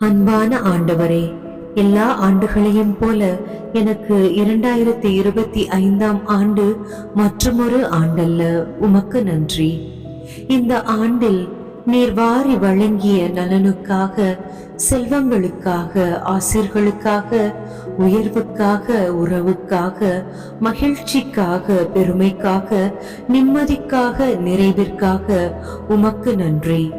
அன்பான ஆண்டவரே எல்லா ஆண்டுகளையும் போல எனக்கு இரண்டாயிரத்தி இருபத்தி ஐந்தாம் ஆண்டு மற்றுமொரு ஆண்டல்ல உமக்கு நன்றி. இந்த ஆண்டில் நீர் வாரி வழங்கிய நலனுக்காக செல்வங்களுக்காக ஆசிர்களுக்காக உயர்வுக்காக உறவுக்காக மகிழ்ச்சிக்காக பெருமைக்காக நிம்மதிக்காக நிறைவிற்காக உமக்கு நன்றி.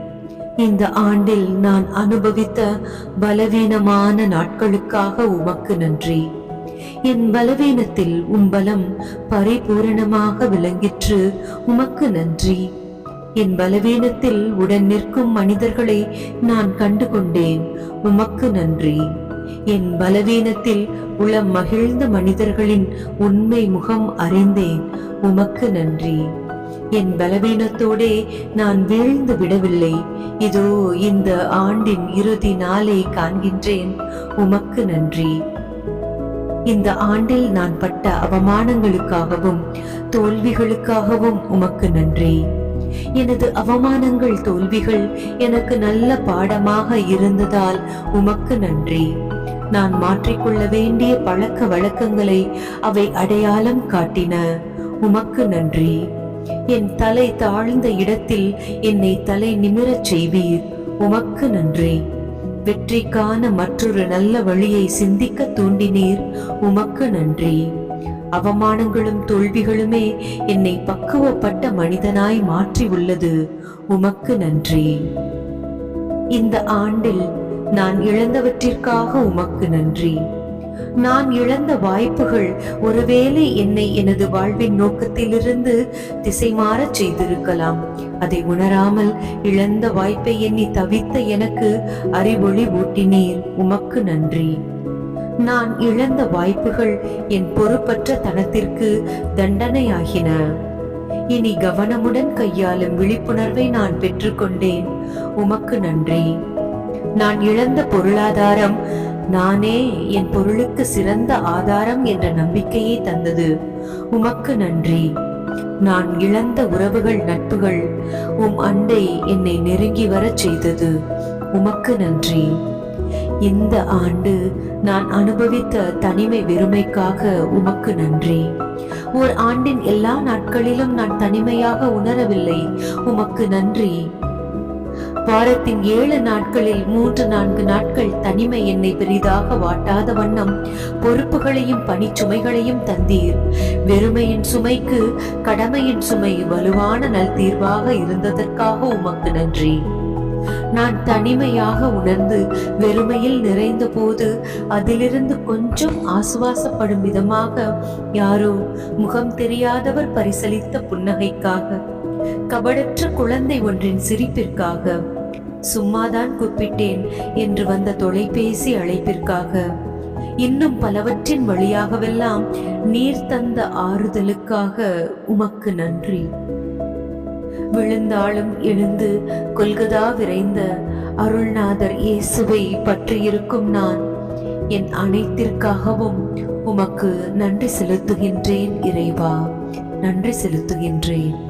இந்த ஆண்டில் நான் அனுபவித்த பலவீனமான நாட்களுக்காக உமக்கு நன்றி. என் பலவீனத்தில் உம் பலம் பரிபூரணமாக விளங்கிற்று உமக்கு நன்றி. என் பலவீனத்தில் உடன் நிற்கும் மனிதர்களை நான் கண்டு கொண்டேன் உமக்கு நன்றி. என் பலவீனத்தில் உளம் மகிழ்ந்த மனிதர்களின் உண்மை முகம் அறிந்தேன் உமக்கு நன்றி. என் பலவீனத்தோடே நான் வீழ்ந்து விடவில்லை. இதோ இந்த ஆண்டின் இறுதி நாளை காண்கின்றேன். உமக்கு நன்றி. இந்த ஆண்டில் நான் பட்ட அவமானங்களுக்காகவும் தோல்விகளுக்காகவும் உமக்கு நன்றி. எனது அவமானங்கள் தோல்விகள் எனக்கு நல்ல பாடமாக இருந்ததால் உமக்கு நன்றி. நான் மாற்றிக்கொள்ள வேண்டிய பழக்க வழக்கங்களை அவை அடையாளம் காட்டின. உமக்கு நன்றி. என் தலை தாழ்ந்த இடத்தில் என்னை தலை நிமிரச் செய்வீர். உமக்கு நன்றி. வெற்றிக்கான மற்றொரு நல்ல வழியை சிந்திக்க தூண்டினீர். உமக்கு நன்றி. அவமானங்களும் தோல்விகளுமே என்னை பக்குவப்பட்ட மனிதனாய் மாற்றி உள்ளது உமக்கு நன்றி. இந்த ஆண்டில் நான் இழந்தவற்றிற்காக உமக்கு நன்றி. நான் இழந்த வாய்ப்புகள் ஒருவேளை என்னை எனது வாழ்வின் நோக்கத்திலிருந்து திசை மாறச் செய்திருக்கலாம். அதை உணராமல் இழந்த வாய்ப்பை எண்ணி தவித்த எனக்கு அறிவொளி ஊட்டினீர். உமக்கு நன்றி. நான் இழந்த வாய்ப்புகள் என் பொறுப்பற்ற தனத்திற்கு தண்டனையாகின. இனி கவனமுடன் கையாளும் விழிப்புணர்வை நான் பெற்றுக்கொண்டேன். உமக்கு நன்றி. நான் இழந்த பொருளாதாரம் நானே என் பொருளுக்கு சிறந்த ஆதாரம் என்ற நம்பிக்கையை தந்தது. உமக்கு நன்றி. நான் இழந்த உறவுகள் நட்புகள் உம் அண்டை என்னை நெருங்கி வரச் செய்தது. உமக்கு நன்றி. இந்த ஆண்டு நான் அனுபவித்த தனிமை வெறுமைக்காக உமக்கு நன்றி. ஓர் ஆண்டின் எல்லா நாட்களிலும் நான் தனிமையாக உணரவில்லை. உமக்கு நன்றி. வாரத்தின் ஏழு நாட்களில் மூன்று நான்கு நாட்கள் தனிமை என்னை பெரிதாக வாட்டாத வண்ணம். பொறுப்புகளையும் பணிச்சுமைகளையும் தந்தீர். வெறுமையின் சுமைக்கு கடமையின் சுமை வலுவான நல் தீர்வாக இருந்ததற்காக உமக்கு நன்றி. நான் தனிமையாக உணர்ந்து வெறுமையில் நிறைந்த போது அதிலிருந்து கொஞ்சம் ஆசுவாசப்படும் விதமாக யாரோ முகம் தெரியாதவர் பரிசலித்த புன்னகைக்காக கபடற்ற குழந்தை ஒன்றின் சிரிப்பிற்காக சும்மாதான் கூப்பிட்டேன் என்று வந்த தொலைபேசி அழைப்பிற்காக. இன்னும் பலவற்றின் வழியாகவெல்லாம் நீர் தந்த ஆறுதலுக்காக உமக்கு நன்றி. விழுந்தாலும் எழுந்து கொல்கதா விரைந்த அருள்நாதர் இயேசுவை பற்றியிருக்கும் நான் என் அனைத்திற்காகவும் உமக்கு நன்றி செலுத்துகின்றேன் இறைவா. நன்றி செலுத்துகின்றேன்.